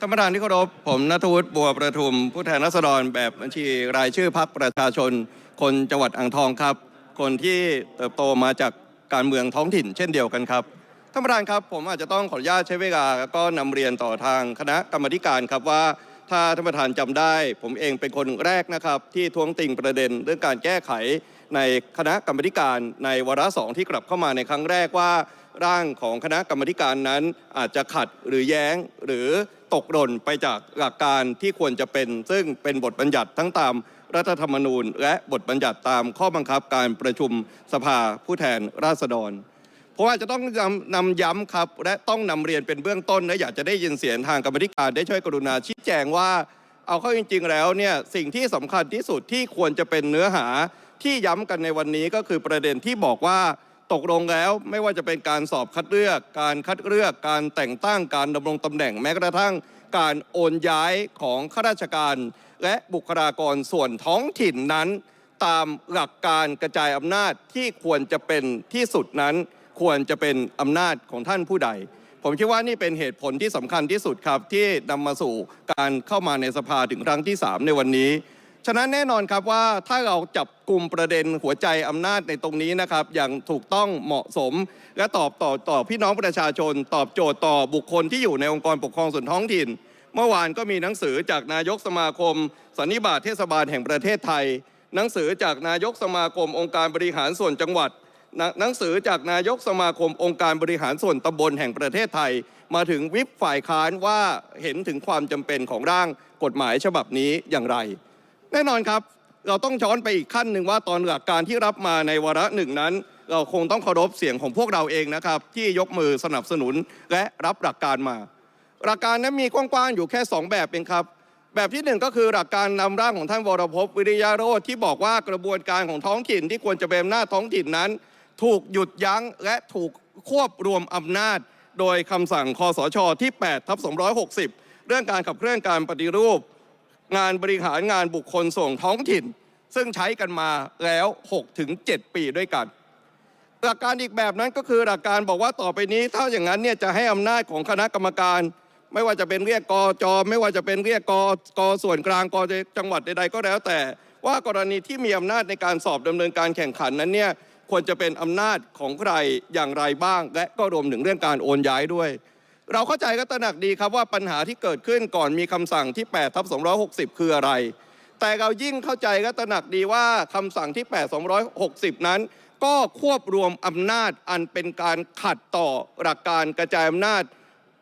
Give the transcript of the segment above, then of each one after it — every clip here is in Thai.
ท่านประธานที่เคารพผมนัทวุฒิบัวประทุม ผู้แทนราษฎรแบบบัญชีรายชื่อพรรคประชาชน คนจังหวัดอ่างทองครับ คนที่เติบโตมาจากการเมืองท้องถิ่นเช่นเดียวกันครับท่านประธานครับผมอาจจะต้องขออนุญาตใช้เวลาแล้วก็นำเรียนต่อทางคณะกรรมการครับว่าถ้าท่านประธานจำได้ ผมเองเป็นคนแรกนะครับ ที่ท้วงติงประเด็นเรื่องการแก้ไขในคณะกรรมการในวาระสองที่กลับเข้ามาในครั้งแรกว่า ร่างของคณะกรรมการนั้น อาจจะขัดหรือแย้งหรือตกหล่นไปจากหลักการที่ควรจะเป็น ซึ่งเป็นบทบัญญัติทั้งตามรัฐธรรมนูญ และบทบัญญัติตามข้อบังคับการประชุมสภาผู้แทนราษฎรเพราะว่าจะต้องนำนำย้ำครับ และต้องนำเรียนเป็นเบื้องต้นและอยากจะได้ยินเสียงทางกรรมธิการได้ช่วยกรุณาชี้แจงว่า เอาเข้าจริง ๆ แล้วเนี่ยสิ่งที่สำคัญที่สุดที่ควรจะเป็นเนื้อหาที่ย้ำกันในวันนี้ก็คือประเด็นที่บอกว่า ตกลงแล้วไม่ว่าจะเป็นการสอบคัดเลือก การคัดเลือก การแต่งตั้ง การดำรงตำแหน่งแม้กระทั่ง การโอนย้ายของข้าราชการ และบุคลากรส่วนท้องถิ่นนั้น ตามหลักการกระจายอำนาจที่ควรจะเป็นที่สุดนั้น ควรจะเป็นอำนาจของท่านผู้ใด ผมคิดว่านี่เป็นเหตุผลที่สำคัญที่สุดครับที่นำมาสู่การเข้ามาในสภาถึงครั้งที่ 3 ในวันนี้ ฉะนั้นแน่นอนครับว่าถ้าเราจับกลุ่มประเด็นหัวใจอำนาจในตรงนี้นะครับ อย่างถูกต้องเหมาะสม และตอบต่อต่อพี่น้องประชาชน ตอบโจทย์ต่อบุคคลที่อยู่ในองค์กรปกครองส่วนท้องถิ่น เมื่อวานก็มีหนังสือจากนายกสมาคมสันนิบาตเทศบาลแห่งประเทศไทย หนังสือจากนายกสมาคมองค์การบริหารส่วนจังหวัดหนังหนังสือจากนายกสมาคมองค์การบริหารส่วนตำบลแห่งประเทศไทย มาถึงวิปฝ่ายค้านว่าเห็นถึงความจำเป็นของร่างกฎหมายฉบับนี้อย่างไร แน่นอนครับ เราต้องช้อนไปอีกขั้นหนึ่งว่าตอนหลักการที่รับมาในวาระหนึ่งนั้น เราคงต้องเคารพเสียงของพวกเราเองนะครับ ที่ยกมือสนับสนุนและรับหลักการมา หลักการนั้นมีกว้างๆอยู่แค่ 2 แบบเองครับ แบบที่หนึ่งก็คือหลักการนำร่างของท่านวรพวิริยาโรธที่บอกว่ากระบวนการของท้องถิ่นที่ควรจะเป็นอำนาท้องถิ่นนั้น ถูกหยุดยั้งและถูกควบรวมอำนาจ โดยคำสั่งคอสชที่8ทับ260 เรื่องการขับเคลื่อนการปฏิรูป งานบริหารงานบุคคลส่งท้องถิ่น ซึ่งใช้กันมาแล้ว 6-7 ปีด้วยกัน หลักการอีกแบบนั้นก็คือหลักการบอกว่าต่อไปนี้ ถ้าอย่างนั้นเนี่ยจะให้อำนาจของคณะกรรมการ ไม่ว่าจะเป็นเรียกกจไม่ว่าจะเป็นเรียกกกส่วนกลางกจังหวัดใดๆก็แล้วแต่ ว่ากรณีที่มีอำนาจในการสอบดำเนินการแข่งขันนั้นเนี่ยควรจะเป็นอำนาจของใครอย่างไรบ้าง และก็รวมถึงเรื่องการโอนย้ายด้วย เราเข้าใจก็ตระหนักดีครับว่าปัญหาที่เกิดขึ้นก่อนมีคำสั่งที่8ทับ260 คืออะไร แต่เรายิ่งเข้าใจก็ตระหนักดีว่าคำสั่งที่8 260 นั้น ก็ควบรวมอำนาจอันเป็นการขัดต่อหลักการกระจายอำนาจ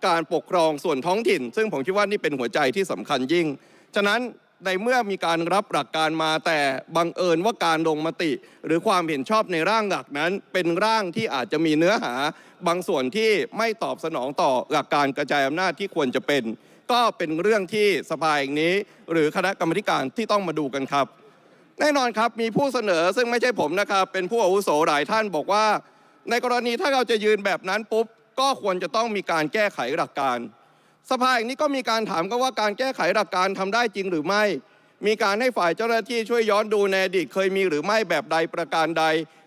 การปกครองส่วนท้องถิ่น ซึ่งผมคิดว่านี่เป็นหัวใจที่สำคัญยิ่ง ฉะนั้น ในเมื่อมีการรับหลักการมาแต่บังเอิญว่าการลงมติ หรือความเห็นชอบในร่างหลักนั้น เป็นร่างที่อาจจะมีเนื้อหา บางส่วนที่ไม่ตอบสนองต่อหลักการกระจายอำนาจที่ควรจะเป็น ก็เป็นเรื่องที่สภาแห่งนี้ หรือคณะกรรมการที่ต้องมาดูกันครับ แน่นอนครับมีผู้เสนอซึ่งไม่ใช่ผมนะครับเป็นผู้อาวุโสหลายท่านบอกว่า ในกรณีถ้าเราจะยืนแบบนั้นปุ๊บก็ควรจะต้องมีการแก้ไขหลักการ สภาแห่งนี้ก็มีการถามกันว่าการแก้ไขหลักการทำได้จริงหรือไม่ มีการให้ฝ่ายเจ้าหน้าที่ช่วยย้อนดูในอดีตเคยมีหรือไม่แบบใดประการใด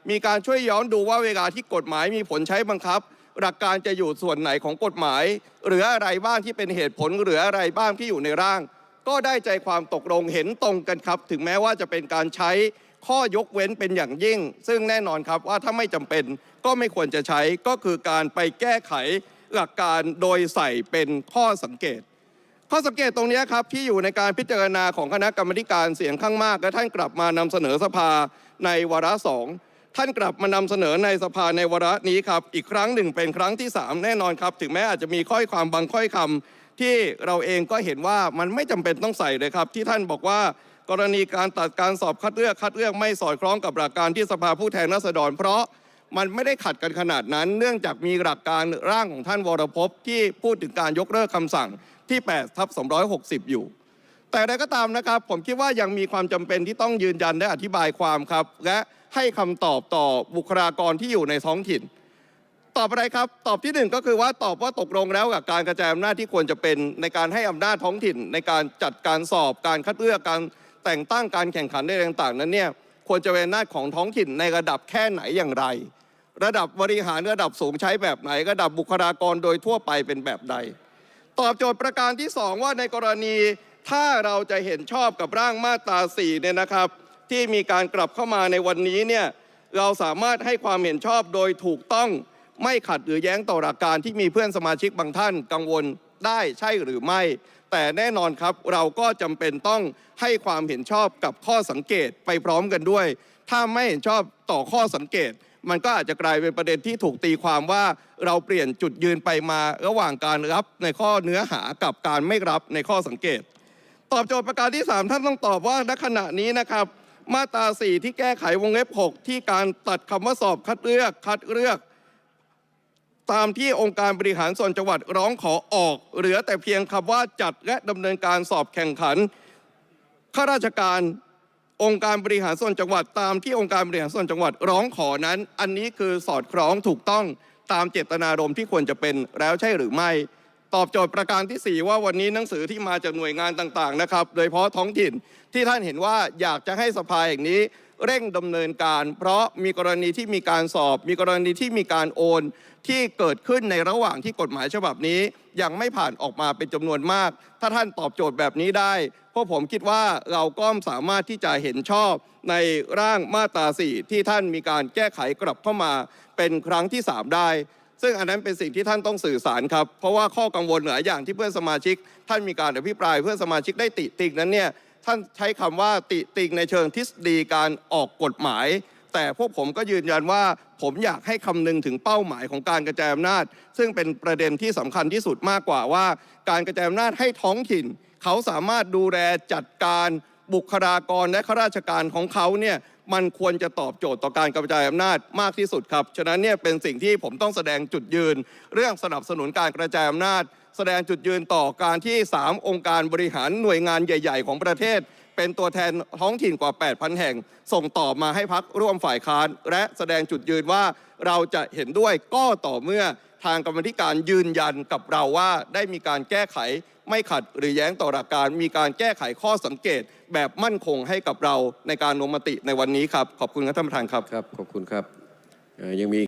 มีการช่วยย้อนดูว่าเวลาที่กฎหมายมีผลใช้บังคับ หลักการจะอยู่ส่วนไหนของกฎหมาย หรืออะไรบ้างที่เป็นเหตุผลหรืออะไรบ้างที่อยู่ในร่าง ก็ได้ใจความตกลงเห็นตรงกันครับ ถึงแม้ว่าจะเป็นการใช้ข้อยกเว้นเป็นอย่างยิ่ง ซึ่งแน่นอนครับว่าถ้าไม่จำเป็นก็ไม่ควรจะใช้ก็คือการไปแก้ไข หลักการโดยใส่เป็นข้อสังเกต ข้อสังเกตตรงนี้ครับที่อยู่ในการพิจารณาของคณะกรรมการเสียงข้างมาก และท่านกลับมานำเสนอสภาในวาระสองท่านกลับมานำเสนอในสภาในวาระนี้ครับ อีกครั้งหนึ่งเป็นครั้งที่ 3 แน่นอนครับ ถึงแม้อาจจะมีข้อยความบางข้อยคำที่เราเองก็เห็นว่ามันไม่จำเป็นต้องใส่เลยครับ ที่ท่านบอกว่ากรณีการตัดการสอบคัดเลือกคัดเลือกไม่สอดคล้องกับหลักการที่สภาผู้แทนราษฎรเพราะ มันไม่ได้ขัดกันขนาดนั้น เนื่องจากมีหลักการร่างของท่านวรพพที่พูดถึงการยกเลิกคำสั่งที่8ทับ260 อยู่ แต่ใดก็ตามนะครับ ผมคิดว่ายังมีความจำเป็นที่ต้องยืนยันและอธิบายความครับ และให้คำตอบต่อบุคลากรที่อยู่ในท้องถิ่น ตอบอะไรครับ ตอบที่หนึ่งก็คือว่าตอบว่าตกลงแล้วกับการกระจายอำนาจที่ควรจะเป็นในการให้อำนาจท้องถิ่น ในการจัดการสอบการคัดเลือกการแต่งตั้งการแข่งขันในต่างๆ นั้นเนี่ยควรจะเป็นอำนาจของท้องถิ่นในระดับแค่ไหนอย่างไร ระดับบริหารระดับสูงใช้แบบไหน ระดับบุคลากรโดยทั่วไปเป็นแบบใด ตอบโจทย์ประการที่ 2 ว่าในกรณีถ้าเราจะเห็นชอบกับร่างมาตรา4เนี่ยนะครับ ที่มีการกลับเข้ามาในวันนี้เนี่ยเราสามารถให้ความเห็นชอบโดยถูกต้องไม่ขัดหรือแย้งต่อหลักการที่มีเพื่อนสมาชิกบางท่านกังวลได้ใช่หรือไม่ แต่แน่นอนครับเราก็จำเป็นต้องให้ความเห็นชอบกับข้อสังเกตไปพร้อมกันด้วย ถ้าไม่เห็นชอบต่อข้อสังเกต มันก็อาจจะกลายเป็นประเด็นที่ถูกตีความว่าเราเปลี่ยนจุดยืนไปมาระหว่างการรับในข้อเนื้อหากับการไม่รับในข้อสังเกต ตอบโจทย์ประการที่ 3 ท่านต้องตอบว่าณขณะนี้นะครับ มาตรา 4 ที่แก้ไขวงเล็บ 6 ที่การตัดคำว่าสอบคัดเลือกคัดเลือกตามที่องค์การบริหารส่วนจังหวัดร้องขอออก เหลือแต่เพียงคำว่าจัดและดำเนินการสอบแข่งขันข้าราชการ องค์การบริหารส่วนจังหวัดตามที่องค์การบริหารส่วนจังหวัดร้องขอนั้น อันนี้คือสอดคล้องถูกต้องตามเจตนารมณ์ที่ควรจะเป็นแล้วใช่หรือไม่ ตอบโจทย์ประการที่ 4 ว่าวันนี้หนังสือที่มาจากหน่วยงานต่างๆนะครับ โดยเฉพาะท้องถิ่นที่ท่านเห็นว่าอยากจะให้สภาอย่งนี้เร่งดำเนินการ เพราะมีกรณีที่มีการสอบ มีกรณีที่มีการโอน ที่เกิดขึ้นในระหว่างที่กฎหมายฉบับนี้ ยังไม่ผ่านออกมาเป็นจำนวนมาก ถ้าท่านตอบโจทย์แบบนี้ได้พวกผมคิดว่าเราก็สามารถที่จะเห็นชอบในร่างมาตรา4ที่ท่านมีการแก้ไขกลับเข้ามาเป็นครั้งที่ 3 ได้ ซึ่งอันนั้นเป็นสิ่งที่ท่านต้องสื่อสารครับ เพราะว่าข้อกังวลหลายอย่างที่เพื่อนสมาชิก ท่านมีการอภิปรายเพื่อนสมาชิกได้ติติงนั้นเนี่ยท่านใช้คำว่าติติงในเชิงทฤษฎีการออกกฎหมาย แต่พวกผมก็ยืนยันว่า ผมอยากให้คำนึงถึงเป้าหมายของการกระจายอำนาจ ซึ่งเป็นประเด็นที่สำคัญที่สุดมากกว่าว่า การกระจายอำนาจให้ท้องถิ่น เขาสามารถดูแลจัดการบุคลากรและข้าราชการของเขาเนี่ยมันควรจะตอบโจทย์ต่อการกระจายอำนาจมากที่สุดครับ ฉะนั้นเนี่ยเป็นสิ่งที่ผมต้องแสดงจุดยืน เรื่องสนับสนุนการกระจายอำนาจ แสดงจุดยืนต่อการที่ 3 องค์การบริหารหน่วยงานใหญ่ ๆ ของประเทศ เป็นตัวแทนท้องถิ่นกว่า 8,000 แห่ง ส่งต่อมาให้พักร่วมฝ่ายค้าน และแสดงจุดยืนว่าเราจะเห็นด้วยก็ต่อเมื่อทางกรรมธิการยืนยันกับเราว่าได้มีการแก้ไขไม่ขัดหรือแย้งต่อหลักการ มีการแก้ไขข้อสังเกตแบบมั่นคงให้กับเราในการลงมติในวันนี้ครับ ขอบคุณครับท่านประธานครับ ครับ ขอบคุณครับยังมี